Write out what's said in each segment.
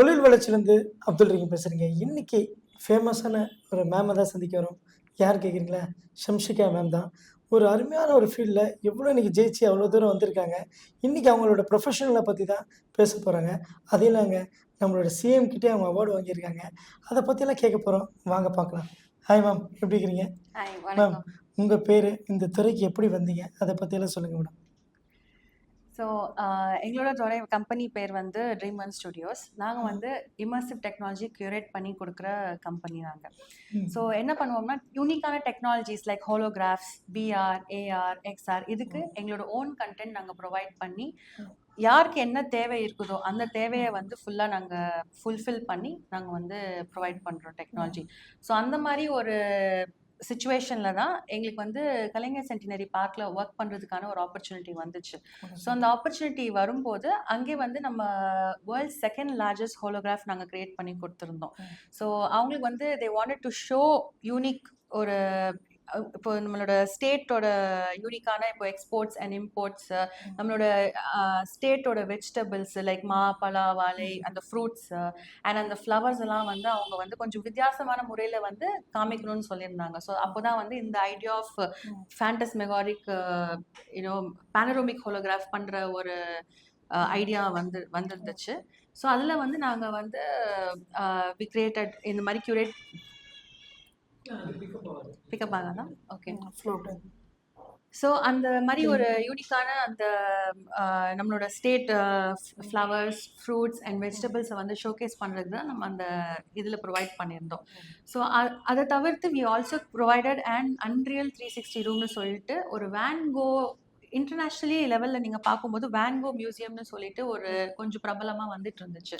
தொழில் வளர்ச்சியிலேருந்து அப்துல் ரஹீம் பேசுகிறீங்க இன்னைக்கு ஃபேமஸான ஒரு மேமை தான் சந்திக்க வரோம். யார் கேட்குறீங்களா ஷம்ஷிகா மேம் தான். ஒரு அருமையான ஒரு ஃபீல்டில் எவ்வளோ இன்னைக்கு ஜெயிச்சு அவ்வளோ தூரம் வந்திருக்காங்க. இன்றைக்கி அவங்களோட ப்ரொஃபஷனலை பற்றி தான் பேச போகிறாங்க அது இல்லைங்க நம்மளோட சிஎம் கிட்டே அவங்க அவார்டு வாங்கியிருக்காங்க. அதை பற்றியெல்லாம் கேட்க போகிறோம் வாங்க பார்க்கலாம். ஹாய் மேம் எப்படி இருக்கிறீங்க? மேம் உங்கள் பேர் இந்த துறைக்கு எப்படி வந்தீங்க? அதை பற்றியெல்லாம் சொல்லுங்கள் மேடம் ஸோ எங்களோட துறை கம்பெனி பேர் வந்து ட்ரீம் ஒன் ஸ்டுடியோஸ் நாங்கள் வந்து இமர்சிவ் டெக்னாலஜி கியூரேட் பண்ணி கொடுக்குற கம்பெனி நாங்கள். ஸோ என்ன பண்ணுவோம்னா யூனிக்கான technologies like holographs VR AR XR இதுக்கு எங்களோட ஓன் கண்டென்ட் நாங்கள் ப்ரொவைட் பண்ணி யாருக்கு என்ன தேவை இருக்குதோ அந்த தேவையை வந்து ஃபுல்லாக நாங்கள் ஃபுல்ஃபில் பண்ணி நாங்கள் வந்து ப்ரொவைட் பண்ணுறோம் டெக்னாலஜி ஸோ அந்த மாதிரி ஒரு சுச்சுவேஷனில் தான் எங்களுக்கு வந்து கலைஞர் சென்டினரி பார்க்கில் ஒர்க் பண்ணுறதுக்கான ஒரு ஆப்பர்ச்சுனிட்டி வந்துச்சு. ஸோ அந்த ஆப்பர்ச்சுனிட்டி வரும்போது அங்கே வந்து நம்ம வேர்ல்ட் செகண்ட் லார்ஜஸ்ட் ஹோலோகிராஃப் நாங்கள் கிரியேட் பண்ணி கொடுத்துருந்தோம். ஸோ அவங்களுக்கு வந்து they wanted to show unique ஒரு இப்போ நம்மளோட ஸ்டேட்டோட யூனிக்கான இப்போ எக்ஸ்போர்ட்ஸ் அண்ட் இம்போர்ட்ஸ் நம்மளோட ஸ்டேட்டோட வெஜிடபிள்ஸ் லைக் மா பலா வாழை அந்த ஃப்ரூட்ஸ் அண்ட் அந்த ஃப்ளவர்ஸ் எல்லாம் வந்து அவங்க வந்து கொஞ்சம் வித்தியாசமான முறையில் வந்து காமிக்கணும்னு சொல்லியிருந்தாங்க. ஸோ அப்போ தான் வந்து இந்த idea of phantasmagoric you know panoramic holograph பண்ணுற ஒரு ஐடியா வந்து வந்துருந்துச்சு. ஸோ அதில் வந்து நாங்கள் வந்து வி கிரியேட்டட் இந்த மாதிரி கியூரேட் பிக்கப் ஆகாதா ஓகே ஃப்ளோட்டு ஸோ அந்த மாதிரி ஒரு யூனிக்கான அந்த நம்மளோட ஸ்டேட் ஃப்ளவர்ஸ் ஃப்ரூட்ஸ் அண்ட் வெஜிடபிள்ஸை வந்து ஷோகேஸ் பண்ணுறதுக்கு தான் நம்ம அந்த இதில் ப்ரொவைட் பண்ணியிருந்தோம். ஸோ அதை தவிர்த்து we also provided and unreal three sixty ரூம்னு சொல்லிட்டு ஒரு வேன்கோ இன்டர்நேஷ்னலி லெவலில் நீங்கள் பார்க்கும்போது வேன்கோ மியூசியம்னு சொல்லிட்டு ஒரு கொஞ்சம் பிரபலமாக வந்துட்டு இருந்துச்சு.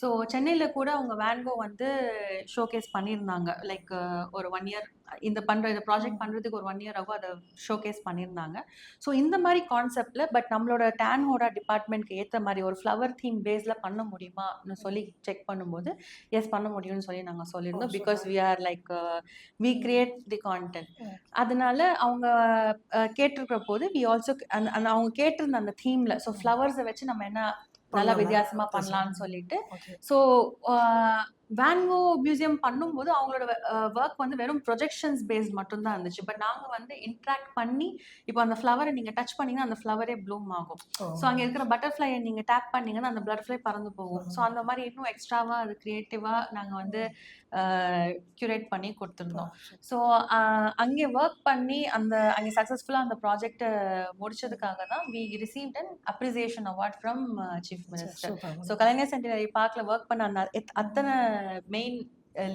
ஸோ சென்னையில் கூட அவங்க வேன்கோ வந்து ஷோகேஸ் பண்ணியிருந்தாங்க. லைக் ஒரு ஒன் இயர் இந்த பண்ணுற இந்த ப்ராஜெக்ட் பண்ணுறதுக்கு ஒரு ஒன் இயர் ஆகும் அதை ஷோகேஸ் பண்ணியிருந்தாங்க. ஸோ இந்த மாதிரி கான்செப்டில் பட் நம்மளோட டேன்ஹோடா டிபார்ட்மெண்ட்க்கு ஏற்ற மாதிரி ஒரு ஃப்ளவர் தீம் பேஸில் பண்ண முடியுமான்னு சொல்லி செக் பண்ணும்போது எஸ் பண்ண முடியும்னு சொல்லி நாங்கள் சொல்லியிருந்தோம். Because we are like we create the content. அதனால அவங்க அஹ், கேட்டிருக்கிற போது வி ஆல்சோ அவங்க கேட்டிருந்த அந்த தீமில் ஸோ ஃப்ளவர்ஸை வச்சு நம்ம என்ன நல்லா பண்ணலாம். வித்தியாசமா வித்தியாசமா. பண்ணலாம்னு சொல்லிட்டு. ஸோ வேன்கோ மியூசியம் பண்ணும்போது அவங்களோட ஒர்க் வந்து வெறும் ப்ரொஜெக்ஷன்ஸ் பேஸ்ட் மட்டும்தான் இருந்துச்சு. பட் நாங்கள் வந்து இன்ட்ராக்ட் பண்ணி இப்போ அந்த ஃப்ளவரை நீங்கள் டச் பண்ணீங்கன்னா அந்த ஃப்ளவரே ப்ளூம் ஆகும். ஸோ அங்கே இருக்கிற பட்டர்ஃப்ளையை நீங்கள் டேப் பண்ணீங்கன்னா அந்த பட்டர்ஃப்ளை பறந்து போகும். ஸோ அந்த மாதிரி இன்னும் எக்ஸ்ட்ராவாக அது க்ரியேட்டிவாக நாங்கள் வந்து க்யூரேட் பண்ணி கொடுத்துருந்தோம். ஸோ அங்கே ஒர்க் பண்ணி அந்த அங்கே சக்ஸஸ்ஃபுல்லாக அந்த ப்ராஜெக்டை முடிச்சதுக்காக தான் we received an appreciation award from chief minister so Kalaignar centenary பார்க்கில் ஒர்க் பண்ண அந்த அத்தனை மெயின்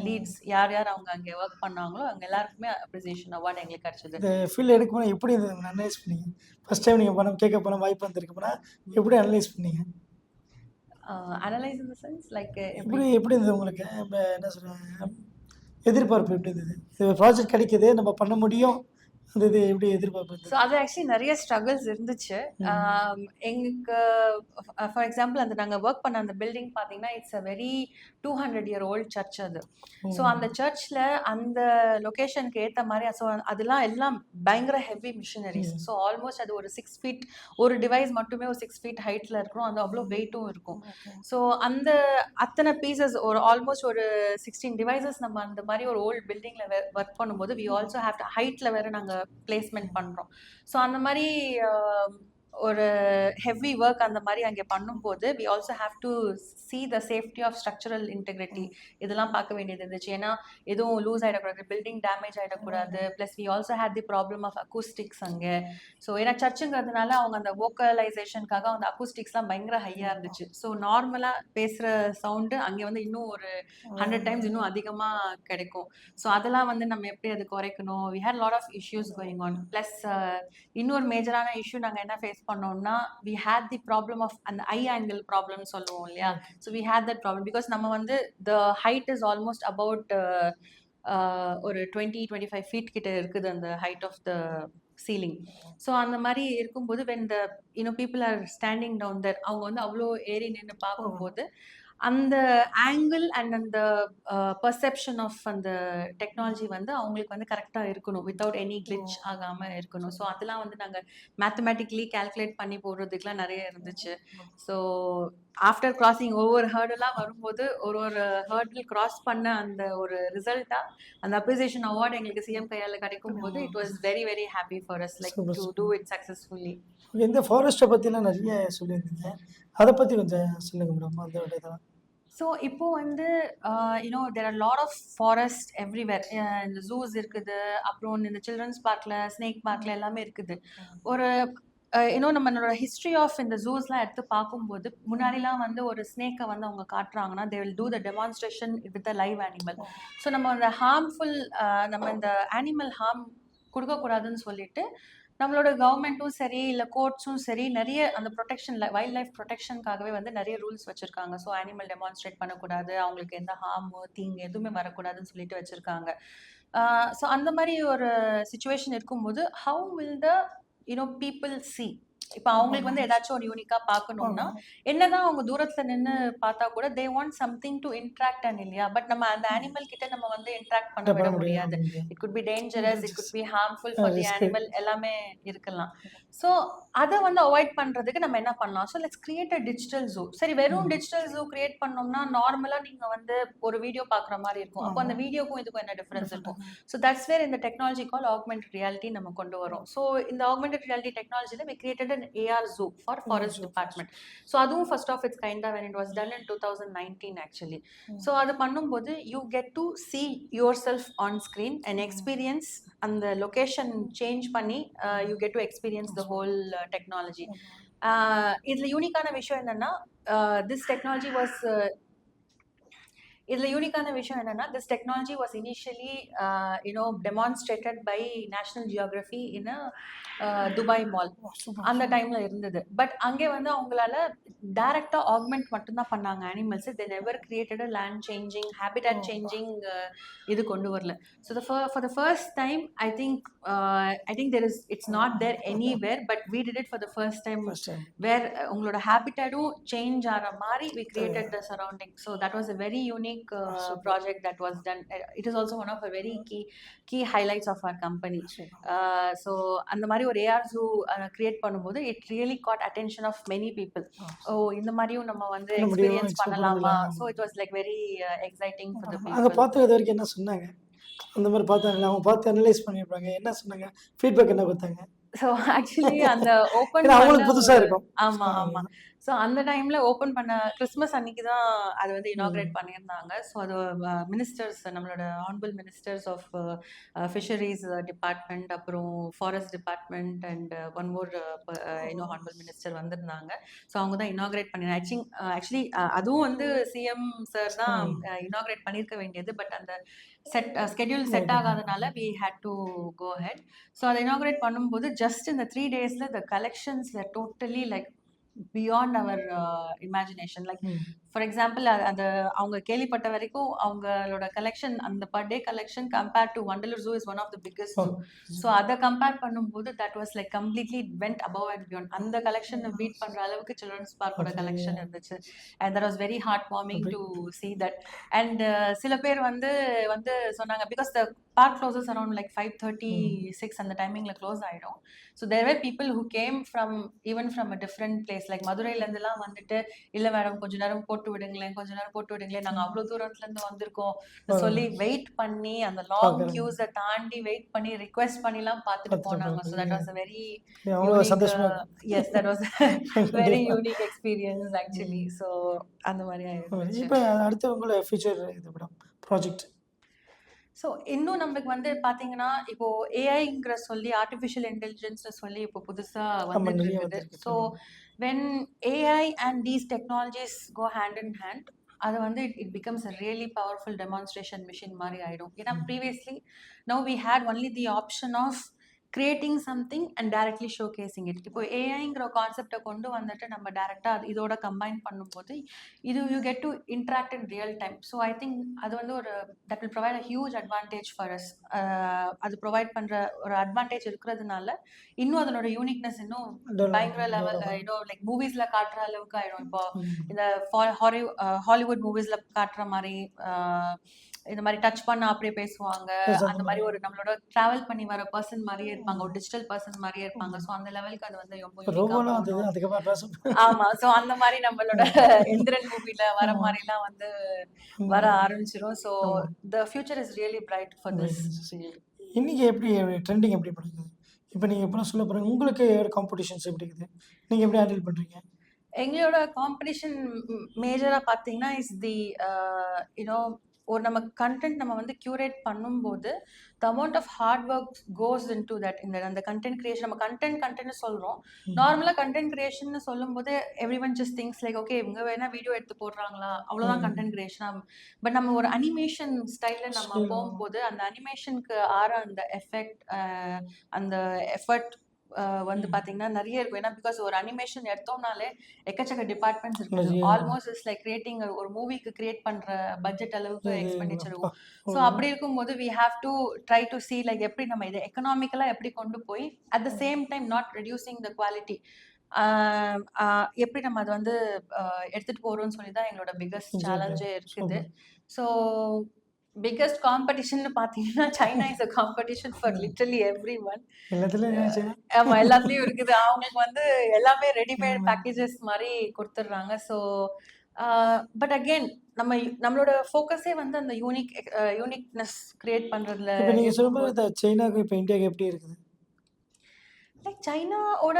லீட்ஸ் யார் யார் அவங்க அங்கே ஒர்க் பண்ணாங்களோ அவங்க எல்லாருக்குமே அப்ரிசியேஷன் அவார்டு எங்களுக்கு கிடைச்சது. இந்த ஃபீல்டு எடுக்கணும் எப்படி இது அனலைஸ் பண்ணீங்க? ஃபர்ஸ்ட் டைம் நீங்கள் பணம் கேட்க போனால் வாய்ப்பு வந்திருக்கு போனால் எப்படி அனலைஸ் பண்ணீங்க? அனலைஸ் இன் சென்ஸ் லைக் எப்படி எப்படி இருந்தது உங்களுக்கு? என்ன சொல்கிறேன் எதிர்பார்ப்பு எப்படி இருந்தது? இது ப்ராஜெக்ட் கிடைக்குது நம்ம பண்ண முடியும். அந்த இது எப்படி எதிர்பார்ப்பு ஸோ அது ஆக்சுவலி நிறைய ஸ்ட்ரகிள்ஸ் இருந்துச்சு. எங்களுக்கு ஃபார் எக்ஸாம்பிள் அந்த நாங்கள் ஒர்க் பண்ண அந்த பில்டிங் பார்த்தீங்கன்னா it's a very two hundred year old church அது. ஸோ அந்த சர்ச்சில் அந்த லொக்கேஷனுக்கு ஏற்ற மாதிரி ஸோ அதெல்லாம் எல்லாம் பயங்கர ஹெவி மிஷினரிஸ். ஸோ ஆல்மோஸ்ட் அது ஒரு சிக்ஸ் ஃபீட் ஒரு டிவைஸ் மட்டுமே ஒரு சிக்ஸ் ஃபீட் ஹைட்டில் இருக்கணும் அது அவ்வளோ வெயிட்டும் இருக்கும். ஸோ அந்த அத்தனை பீசஸ் ஒரு ஆல்மோஸ்ட் ஒரு சிக்ஸ்டீன் டிவைசஸ் நம்ம அந்த மாதிரி ஒரு ஓல்ட் பில்டிங்கில் ஒர்க் பண்ணும்போது வி ஆல்சோ ஹேவ் டு ஹைட்டில் வேறு நாங்கள் பிளேஸ்மெண்ட் பண்ணுறோம் ஸோ அந்த மாதிரி ஒரு ஹெவி ஒர்க் அந்த மாதிரி அங்கே பண்ணும்போது we also have to see the safety of structural integrity இதெல்லாம் பார்க்க வேண்டியது இருந்துச்சு. ஏன்னா எதுவும் லூஸ் ஆகிடக்கூடாது பில்டிங் டேமேஜ் ஆகிடக்கூடாது plus we also had the problem of acoustics அங்கே. ஸோ ஏன்னா சர்ச்சுங்கிறதுனால அவங்க அந்த வோக்கலைசேஷனுக்காக அந்த அக்கூஸ்டிக்ஸ்லாம் பயங்கர ஹையாக இருந்துச்சு. ஸோ நார்மலாக பேசுகிற சவுண்டு அங்கே வந்து இன்னும் ஒரு ஹண்ட்ரட் டைம்ஸ் இன்னும் அதிகமாக கிடைக்கும். ஸோ அதெல்லாம் வந்து நம்ம எப்படி அது குறைக்கணும்? We had lot of issues going on plus இன்னொரு மேஜரான இஷ்யூ நாங்கள் என்ன ஃபேஸ் பண்ணோம்னா we had the problem of அந்த ஐ ஆங்கிள் ப்ராப்ளம் சொல்லுவோம் இல்லையா? So we had that problem because நம்ம வந்து the height is almost about ஒரு டுவெண்ட்டி டுவெண்ட்டி ஃபைவ் ஃபீட் கிட்ட இருக்குது அந்த height of the ceiling so அந்த மாதிரி இருக்கும்போது when the you know people are standing down there அவங்க வந்து அவ்வளோ ஏறி நின்று பார்க்கும்போது அந்த ஆங்கிள் அண்ட் அந்த பர்செப்ஷன் ஆஃப் அந்த டெக்னாலஜி வந்து அவங்களுக்கு வந்து கரெக்டாக இருக்கணும். வித்தவுட் எனி கிளிச் ஆகாமல் இருக்கணும். ஸோ அதெல்லாம் வந்து நாங்கள் மேத்தமேட்டிக்கலி கால்குலேட் பண்ணி போடுறதுக்குலாம் நிறைய இருந்துச்சு. ஸோ ஆஃப்டர் கிராசிங் ஒவ்வொரு ஹேர்டெல்லாம் வரும்போது ஒரு ஒரு ஹேர்டில் கிராஸ் பண்ண அந்த ஒரு ரிசல்ட்டாக அந்த அப்ரிசியேஷன் அவார்டு எங்களுக்கு சிஎம் கையால் கிடைக்கும் போது it was very very happy for us like to. Do it successfully இந்த ஃபாரஸ்ட்டை பற்றிலாம் நிறைய சொல்லியிருந்தீங்க. அதை பற்றி கொஞ்சம் சொல்லுங்கள் மேடம் அதோட இதெல்லாம். ஸோ இப்போ வந்து you know there are lot of forest everywhere இந்த ஜூஸ் இருக்குது. அப்புறம் இந்த சில்ட்ரன்ஸ் பார்க்கில் ஸ்னேக் பார்க்கில் எல்லாமே இருக்குது. ஒரு இன்னும் நம்மளோட ஹிஸ்ட்ரி ஆஃப் இந்த ஜூஸ்லாம் எடுத்து பார்க்கும்போது முன்னாடிலாம் வந்து ஒரு ஸ்னேக்கை வந்து அவங்க காட்டுறாங்கன்னா they will do the demonstration with a live animal so நம்ம அந்த ஹார்ம்ஃபுல் நம்ம இந்த அனிமல் ஹார்ம் கொடுக்கக்கூடாதுன்னு சொல்லிட்டு நம்மளோட கவர்மெண்ட்டும் சரி இல்லை கோர்ட்ஸும் சரி நிறைய அந்த ப்ரொடெக்ஷன் வைல்ட் லைஃப் ப்ரொடெக்ஷனுக்காகவே வந்து நிறைய ரூல்ஸ் வச்சுருக்காங்க. ஸோ அனிமல் டெமான்ஸ்ட்ரேட் பண்ணக்கூடாது அவங்களுக்கு எந்த ஹார்மு தீங்கு எதுவுமே வரக்கூடாதுன்னு சொல்லிட்டு வச்சுருக்காங்க. ஸோ அந்த மாதிரி ஒரு சுச்சுவேஷன் இருக்கும்போது how will the you know people see இப்போ அவங்களுக்கு வந்து ஏதாச்சும் ஒரு யூனிக்காக பார்க்கணும்னா என்னதான் அவங்க தூரத்துல நின்னு பார்த்தா கூட they want something to interact and இல்லையா? பட் நம்ம அந்த அனிமல் கிட்ட நம்ம வந்து இன்ட்ராக்ட் பண்ண விட முடியாது. It could be dangerous it could be harmful for the. Animal எல்லாமே இருக்கலாம். ஸோ அதை வந்து அவாய்ட் பண்றதுக்கு நம்ம என்ன பண்ணலாம்? So let's create a digital zoo சரி வெறும் டிஜிட்டல் ஜூ கிரியேட் பண்ணோம்னா நார்மலா நீங்க வந்து ஒரு வீடியோ பார்க்குற மாதிரி இருக்கும். அப்போ அந்த வீடியோக்கும் இதுக்கும் என்ன டிஃபரன்ஸ் இருக்கும்? ஸோ தட்ஸ் வேர் இந்த டெக்னாலஜி கால் ஆக்மெண்டட் ரியாலிட்டி நம்ம கொண்டு வரோம். ஸோ இந்த ஆக்மெண்டட் ரியாலிட்டி டெக்னாலஜியில் we created an AR zoo for forest department so அதுவும் first of it's kinda when it was done in two thousand nineteen actually so அது பண்ணும்போது you get to see yourself on screen and experience அந்த location change பண்ணி you get to experience the whole technology இதில் யூனிக்கான விஷயம் என்னன்னா this technology was இதில் யூனிக்கான விஷயம் என்னன்னா this technology was initially you know demonstrated by National Geography in Dubai mall அந்த டைம்ல இருந்தது. பட் அங்கே வந்து அவங்களால டைரக்டா ஆக்மெண்ட் மட்டும்தான் பண்ணாங்க animals they never created land changing habitat Oh, changing இது கொண்டு வரல. So for the first time I think I think there is it's not there anywhere but we did it for the first time first time where உங்களோட ஹேபிட்டடும் change ஆகிற மாதிரி we created the surrounding so that was a very unique Super. Project that was done it is also one of a very key key highlights of our company so அந்த மாதிரி ஒரு AR zoo create பண்ணும்போது it really got attention of many people ஓ இந்த மாதிரியும் நம்ம வந்து? Experience பண்ணலாமா. So it was like very exciting for the அங்கே பீப்புள் பார்த்து இது வரைக்கும் என்ன சொன்னாங்க? அந்த மாதிரி பார்த்தாங்களா அவங்க பார்த்து அனலைஸ் பண்ணியிருப்பாங்க. என்ன சொன்னாங்க? ஃபீட்பேக் என்ன கொடுத்தாங்க? ஸோ ஆக்சுவலி அந்த ஓப்பன் அவங்களுக்கு புதுசா இருக்கும். ஆமா. ஆமா. ஸோ அந்த டைம்ல ஓப்பன் பண்ண கிறிஸ்மஸ் அன்னைக்கு தான் அது வந்து இனாகிரேட் பண்ணியிருந்தாங்க. ஸோ அது மினிஸ்டர்ஸ் நம்மளோட honourable ministers of fisheries department அப்புறம் forest department and one more இன்னும் ஆனபிள் மினிஸ்டர் வந்திருந்தாங்க. ஸோ அவங்க தான் இனாகிரேட் பண்ணி ஆக்சுவலி ஆக்சுவலி அதுவும் வந்து சிஎம் சார் தான் இனாகிரேட் பண்ணியிருக்க வேண்டியது. பட் அந்த set schedule set ஆகாதனால we had to go head so அதை இனாகிரேட் பண்ணும்போது ஜஸ்ட் இந்த த்ரீ டேஸில் the collections were totally like beyond our imagination like for example அந்த அவங்க கேள்விப்பட்ட வரைக்கும் அவங்களோட கலெக்ஷன் அந்த per day collection compare to Vandalur zoo is one of the biggest zoo so அதை கம்பேர் பண்ணும்போது that was like completely went above and beyond அந்த collection beat பண்ற அளவுக்கு சில்ட்ரன்ஸ் பார்க்கோட. கலெக்ஷன் இருந்துச்சு. And that was very heart warming to see that and சில பேர் வந்து வந்து சொன்னாங்க because the park closes around like five thirty six அந்த டைமிங்ல க்ளோஸ் ஆயிடும். So there were people who came from even from a different place like மதுரையிலேருந்துலாம் வந்துட்டு இல்லை மேடம் கொஞ்ச நேரம் போட்டு விடுங்களேன் கொஞ்ச நேரம் போட்டு விடுங்களேன் நாங்கள் அவ்வளோ தூரத்துல இருந்து வந்திருக்கோம். சொல்லி வெயிட் பண்ணி அந்த லாங். கியூஸை தாண்டி வெயிட் பண்ணி ரிக்வெஸ்ட் பண்ணிலாம் பார்த்துட்டு போனாங்க. So that. Was a very yes that was very unique experience actually so அந்த மாதிரி ஆயிடுச்சு. இப்போ அடுத்து உங்களோட ஃபியூச்சர் இது மேடம் ப்ராஜெக்ட் ஸோ இன்னும் நம்மளுக்கு வந்து பாத்தீங்கன்னா இப்போ ஏஐங்கிற சொல்லி ஆர்டிஃபிஷியல் இன்டெலிஜென்ஸ் சொல்லி இப்போ புதுசா வந்துட்டு இருக்குது. So when AI and these technologies go hand in hand அது வந்து it becomes a really powerful demonstration machine மாதிரி ஆயிடும். ஏன்னா previously no we had only the option of creating something and directly showcasing it இப்போ ஏஐங்கிற கான்செப்டை கொண்டு வந்துட்டு நம்ம டேரெக்டாக அது இதோட கம்பைன் பண்ணும்போது இது you get to interact in real time so I think அது வந்து ஒரு that will provide a huge advantage for us அது ப்ரொவைட் பண்ணுற ஒரு அட்வான்டேஜ் இருக்கிறதுனால இன்னும் அதனோட யூனிக்னஸ் இன்னும் பயங்கர லெவல் யூனோ லைக் மூவிஸ்ல காட்டுற அளவுக்கு ஆயிடும். இப்போ. இந்த ஹாலிவுட் மூவிஸ்ல காட்டுற மாதிரி இந்த மாதிரி டச் பண்ண அப்படியே பேசுவாங்க. அந்த மாதிரி ஒரு நம்மளோட டிராவல் பண்ணி வர பர்சன் மாதிரியே இருப்பாங்க. ஒரு டிஜிட்டல் பர்சன் மாதிரியே இருப்பாங்க. ஸோ அந்த லெவலுக்கு அது வந்து ரொம்ப ஆமா. சோ அந்த மாதிரி நம்மளோட எந்திரன் மூவில வர எல்லாம் வந்து வர ஆரம்பிச்சிரும். So. The future is really bright for this இன்னைக்கு எப்படி ட்ரெண்டிங் எப்படி பண்ணுது இப்போ நீங்கள் எப்போ சொல்ல போகிறீங்க உங்களுக்கு காம்படிஷன்ஸ் எப்படி இருக்குது? நீங்கள் எப்படி ஹேண்டில் பண்ணுறீங்க எங்களோட காம்படிஷன் மேஜராக பார்த்தீங்கன்னா இஸ் தி யூனோ ஒரு நம்ம கண்டென்ட் நம்ம வந்து கியூரேட் பண்ணும்போது the amount of hard work goes into that இந்த அந்த கண்டென்ட் கிரியேஷன் நம்ம கண்டென்ட் கண்டென்ட் சொல்றோம். நார்மலா கண்டென்ட் கிரியேஷன் சொல்லும் போது everyone just thinks like okay இவங்க வேணா வீடியோ எடுத்து போடுறாங்களா? அவ்வளவுதான் ம். கண்டென்ட் கிரியேஷன் பட் நம்ம ஒரு அனிமேஷன் ஸ்டைல்ல நம்ம. போகும்போது அந்த அனிமேஷனுக்கு ஆற அந்த எஃபெக்ட் அந்த எஃபர்ட் வந்து. பாத்தீங்கன்னா நிறைய இருக்கும் ஏன்னா பிகாஸ் ஒரு அனிமேஷன் எடுத்தோம்னாலே எக்கச்சக்க டிபார்ட்மெண்ட்ஸ் இருக்கு நிறைய. ஆல்மோஸ்ட் இஸ் லைக் கிரியேட்டிங் ஒரு மூவிக்கு கிரியேட் பண்ற பட்ஜெட் அளவுக்கு எக்ஸ்பெண்டிச்சர். இருக்கும் ஸோ அப்படி இருக்கும்போது we have to try to see like எப்படி நம்ம இதை எக்கனாமிக்கலா எப்படி கொண்டு போய் at the same time not reducing the quality எப்படி நம்ம அதை வந்து எடுத்துட்டு போறோம்னு சொல்லி தான் எங்களோட Exactly. சேலஞ்சே இருக்குது. ஸோ பிக்கஸ்ட் காம்படிஷன் பார்த்தீங்கன்னா China is a competition for literally everyone? ஆமா எல்லாத்துலயும் இருக்குது அவங்களுக்கு வந்து எல்லாமே ரெடிமேட். பேக்கேஜஸ் மாதிரி கொடுத்துட்றாங்க ஸோ பட் அகெயின் நம்ம நம்மளோட ஃபோக்கஸே வந்து அந்த யூனிக் யூனிக்னஸ் கிரியேட் பண்றதுல நீங்கள் சொல்லும்போது சைனாக்கு இப்போ இந்தியாவுக்கு எப்படி இருக்குது லைக் சைனாவோட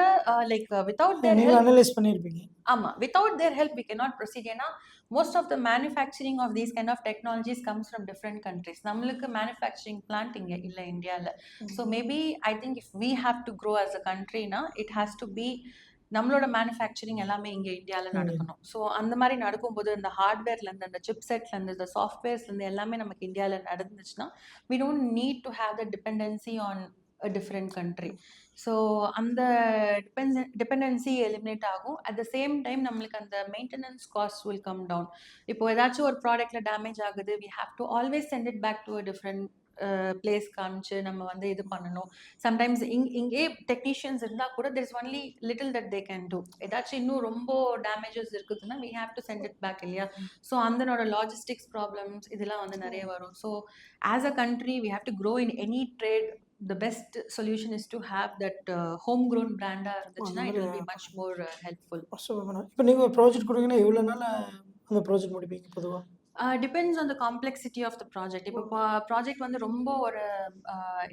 லைக் வித்தவுட் தேர் அனலைஸ் பண்ணியிருப்பீங்க ஆமா without their help we cannot proceed. ஏன்னா most of the manufacturing of these kind of technologies comes from different countries நம்மளுக்கு மேனுஃபேக்சரிங் பிளான்ட் இங்கே இல்லை இந்தியாவில் so maybe I think if we have to grow as a கண்ட்ரினா it has to be நம்மளோட manufacturing எல்லாமே இங்கே இந்தியாவில். நடக்கணும். So அந்த மாதிரி நடக்கும்போது இந்த ஹார்ட்வேர்லேருந்து அந்த சிப் செட்லேருந்து இந்த சாஃப்ட்வேர்ஸ்லேருந்து எல்லாமே நமக்கு இந்தியாவில் நடந்துச்சுன்னா we don't need to have the dependency on a different country so அந்த டிபென்ஸ் டிபெண்டன்சி எலிமினேட் ஆகும். அட் த சேம் டைம் நம்மளுக்கு அந்த maintenance cost will come down இப்போ ஏதாச்சும் ஒரு ப்ராடக்ட்டில் டேமேஜ் ஆகுது we have to always send it back to a different place காமிச்சு நம்ம வந்து இது பண்ணணும். சம்டைம்ஸ் இங் இங்கே டெக்னீஷியன்ஸ் இருந்தால் கூட there is only little that they can do ஏதாச்சும் இன்னும் ரொம்ப டேமேஜஸ் இருக்குதுன்னா we have to send it back இல்லையா? ஸோ அந்தனோட லாஜிஸ்டிக்ஸ் ப்ராப்ளம்ஸ் இதெல்லாம் வந்து நிறைய வரும். So as a country we have to grow in any trade the best solution is to have that uh, homegrown brand இருந்துச்சுன்னா it will be much more uh, helpful super madam இப்போ நீங்கள் project கொடுங்கன்னா எவ்வளோ நாள் அந்த project முடிப்பீங்க பொதுவாக uh, depends on the complexity of the project. இப்போ project வந்து ரொம்ப ஒரு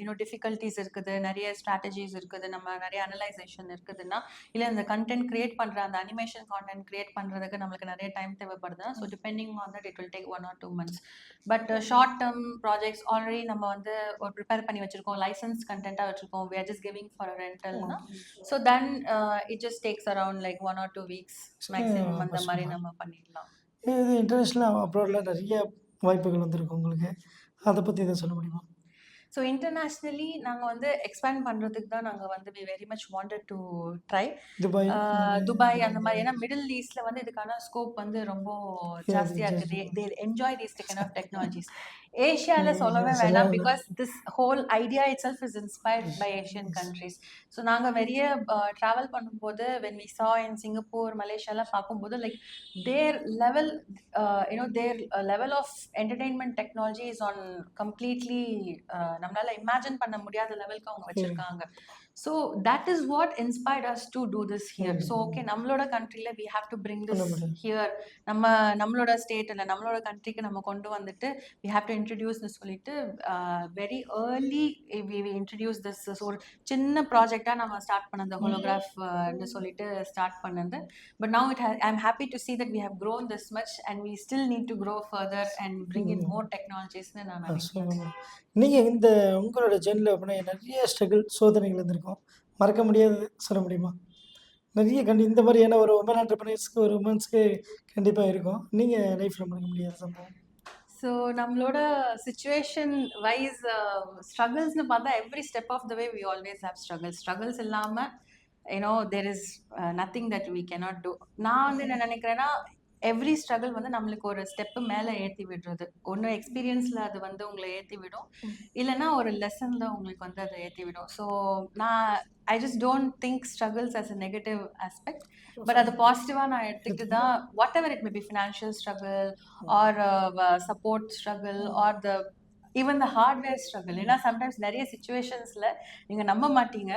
யூனோ டிஃபிகல்ட்டிஸ் இருக்குது நிறைய ஸ்ட்ராட்டஜிஸ் இருக்குது நம்ம நிறைய அனலைசேஷன் இருக்குதுன்னா இல்லை இந்த கண்டென்ட் கிரியேட் பண்ணுற அந்த அனிமேஷன் கான்டென்ட் கிரியேட் பண்ணுறதுக்கு நம்மளுக்கு நிறைய time தேவைப்படுதுன்னா so depending on that it will take one or two months but short term projects already நம்ம வந்து ஒரு ப்ரிப்பேர் பண்ணி வச்சிருக்கோம் லைசன்ஸ் கண்டென்ட்டாக வச்சிருக்கோம் we are just giving for a rentalனா so then it just takes around like one or two weeks maximum அந்த மாதிரி. நம்ம பண்ணிடலாம். இது இன்டர்நேஷ்னல் அப்ராடில் நிறைய வாய்ப்புகள் வந்திருக்கு உங்களுக்கு. அதை பற்றி எதாவது சொல்ல முடியுமா? ஸோ இன்டர்நேஷ்னலி நாங்கள் வந்து எக்ஸ்பேண்ட் பண்ணுறதுக்கு தான் நாங்கள் வந்து we very much wanted to try Dubai Dubai அந்த மாதிரி. ஏன்னா மிடில் ஈஸ்ட்ல வந்து இதுக்கான ஸ்கோப் வந்து ரொம்ப ஜாஸ்தியா ஜாஸ்தி. இருக்குது. They enjoy these kind of technologies ஏஷியால ம், சொல்லவே வேணாம். Because this whole idea itself is inspired by Asian countries so நாங்கள் நிறைய ட்ராவல் பண்ணும்போது when we saw in Singapore மலேசியாலாம் பார்க்கும்போது like their level you know their level of entertainment technology is on completely நம்மளால imagine பண்ண முடியாத லெவலுக்கு அவங்க வச்சிருக்காங்க. So that is what inspired us to do this here so okay நம்மளோட கண்ட்ரியில் we have to bring this. Here நம்ம நம்மளோட ஸ்டேட் இல்லை நம்மளோட கண்ட்ரிக்கு நம்ம கொண்டு வந்துட்டு வி ஹாவ் டு இன்ட்ரடியூஸ்னு சொல்லிட்டு very early we we introduce this ஒரு சின்ன ப்ராஜெக்டாக நம்ம ஸ்டார்ட் பண்ணது ஹோலோகிராஃப்னு சொல்லிட்டு ஸ்டார்ட் பண்ணது. But now it I am happy to see that we have grown this much and we still need to grow further and bring in more டெக்னாலஜிஸ்னு நான் நினைக்கிறேன். நீங்கள் இந்த உங்களோட ஜெர்னில் அப்படின்னா நிறைய ஸ்ட்ரகிள் சோதனைகள் இருந்திருக்கும். மறக்க முடியாது சொல்ல முடியுமா? நிறைய கண்டி இந்த மாதிரியான ஒரு உமன் ஆண்டர்பிரினர்ஸ்க்கு ஒரு உமன்ஸ்க்கு கண்டிப்பாக இருக்கும். நீங்கள் லைஃப்பில் மறக்க முடியாத சம்பவம். ஸோ நம்மளோட சுச்சுவேஷன் வைஸ் ஸ்ட்ரகிள்ஸ்னு பார்த்தா every step of the way we always have struggles struggles இல்லாமல் you know there is nothing that we cannot do நான் வந்து என்ன நினைக்கிறேன்னா எவ்ரி ஸ்ட்ரகிள் வந்து நம்மளுக்கு ஒரு ஸ்டெப்பு மேலே ஏற்றி விடுறது. ஒன்று எக்ஸ்பீரியன்ஸில் அது வந்து உங்களை ஏற்றி விடும். இல்லைன்னா ஒரு லெசனில் உங்களுக்கு வந்து அதை ஏற்றி விடும். ஸோ நான் I just don't think struggles as a negative aspect but அது பாசிட்டிவாக நான் எடுத்துக்கிட்டு தான் whatever it may. Be financial struggle or support struggle or the even the hardware struggle ஏன்னா சம்டைம்ஸ் நிறைய சுச்சுவேஷன்ஸில் நீங்கள் நம்ப மாட்டீங்க.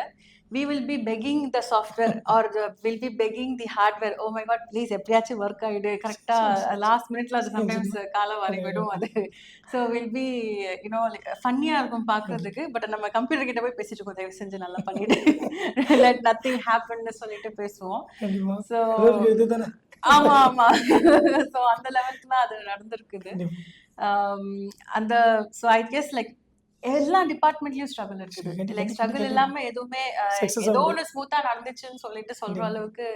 We will be begging the software or the will be begging the hardware. Oh my god please எப்படியாச்சும் work ஆயிடு. கரெக்டா last மினிட்ல அது சம்டைம்ஸ் காலம் வாரி விடும் அது. So will be you know like ஃபன்னியா இருக்கும் பார்க்கிறதுக்கு பட் நம்ம கம்ப்யூட்டர் கிட்ட போய் பேசிட்டு இருக்கோம். தயவு செஞ்சு நல்லா பண்ணிட்டு லெட் நத்திங் ஹேப்பன்னு சொல்லிட்டு பேசுவோம். ஸோ ஆமா ஆமா. ஸோ அந்த லெவலுக்கு தான் அது நடந்திருக்குது. um, அந்த ஸோ ஐ கெஸ் லைக் எல்லா டிபார்ட்மெண்ட்லயும் ஸ்ட்ரகிள் இருக்குது கண்டிப்பா, லைக் ஸ்ட்ரகிள். இல்லாம எதுவுமே ஏதோ. ஒன்று ஸ்மூத்தா நடந்துச்சுன்னு சொல்லிட்டு சொல்ற. அளவுக்கு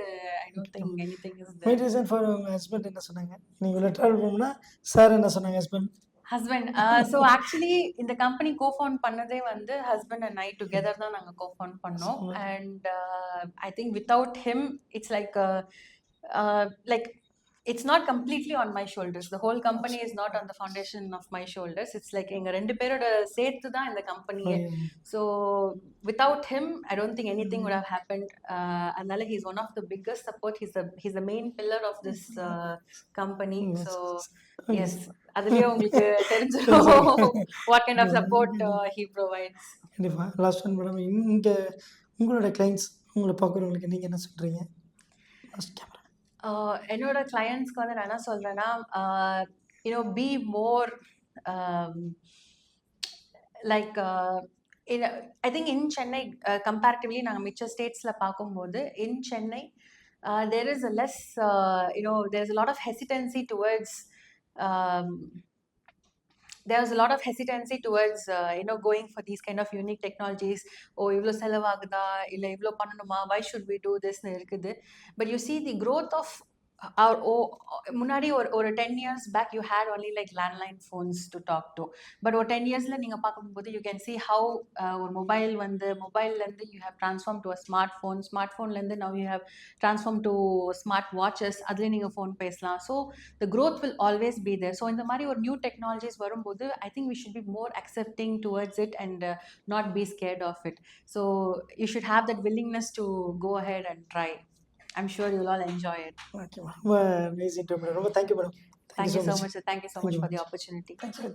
I don't think anything is reason for உங்க ஹஸ்பண்ட் என்ன சொன்னாங்க நீங்க இவ்வளோ ட்ராவல் பண்ணோம்னா சார் என்ன சொன்னாங்க ஹஸ்பண்ட் ஹஸ்பண்ட் ஸோ ஆக்சுவலி இந்த கம்பெனி கோஃபவுண்ட் பண்ணதே வந்து ஹஸ்பண்ட் அண்ட் ஐ டுகெதர் தான் நாங்கள் கோஃபவுண்ட் பண்ணோம். And I think without him it's like like it's not completely on my shoulders the whole company is not on the foundation of my shoulders it's like எங்கள் ரெண்டு பேரோட சேர்த்து தான் இந்த கம்பெனியே So without him, I don't think anything would have happened. Uh, Anala, he's one of the biggest support. He's the he's the main pillar of this uh, company. So yes, அதுலயே உங்களுக்கு தெரிஞ்சிடும் what kind of support uh, he provides. கண்டிப்பா. Last one madam இங்க உங்களோட clients உங்களை பார்க்குறவங்களுக்கு நீங்க என்ன சொல்றீங்க? லாஸ்ட் கேமரா Uh, என்னோட கிளையண்ட்ஸ்க்கு வந்து நான் என்ன சொல்கிறேன்னா you know be more like I think in Chennai comparatively நாங்கள் மிச்ச ஸ்டேட்ஸில் பார்க்கும்போது in Chennai there is a less you know there is lot of hesitancy towards there was a lot of hesitancy towards uh, you know going for these kind of unique technologies ஓ இவ்வளோ செலவாகுதா இல்லை இவ்வளோ பண்ணணுமா why should we do this இருக்குது but you see the growth of our ஓ முன்னாடி ஒரு ஒரு ten years back you had only like landline phones to talk to but ஒரு டென் இயர்ஸில் நீங்கள் பார்க்கும்போது you can see how uh, ஒரு மொபைல் வந்து மொபைல்லேருந்து you have transform to a smartphone smart ஃபோன்லேருந்து now you have transform to smart watches அதுலேயே நீங்கள் phone பேசலாம் so the growth will always be there. So in the மாதிரி ஒரு new technologies வரும்போது I think we should be more accepting towards it and uh, not be scared of it. So you should have that willingness to go ahead and try. I'm sure you'll all enjoy it. Thank you. ma'am. Amazing, madam. Thank you, madam. Thank, you so much. sir. Thank you so much for the opportunity. Thank you.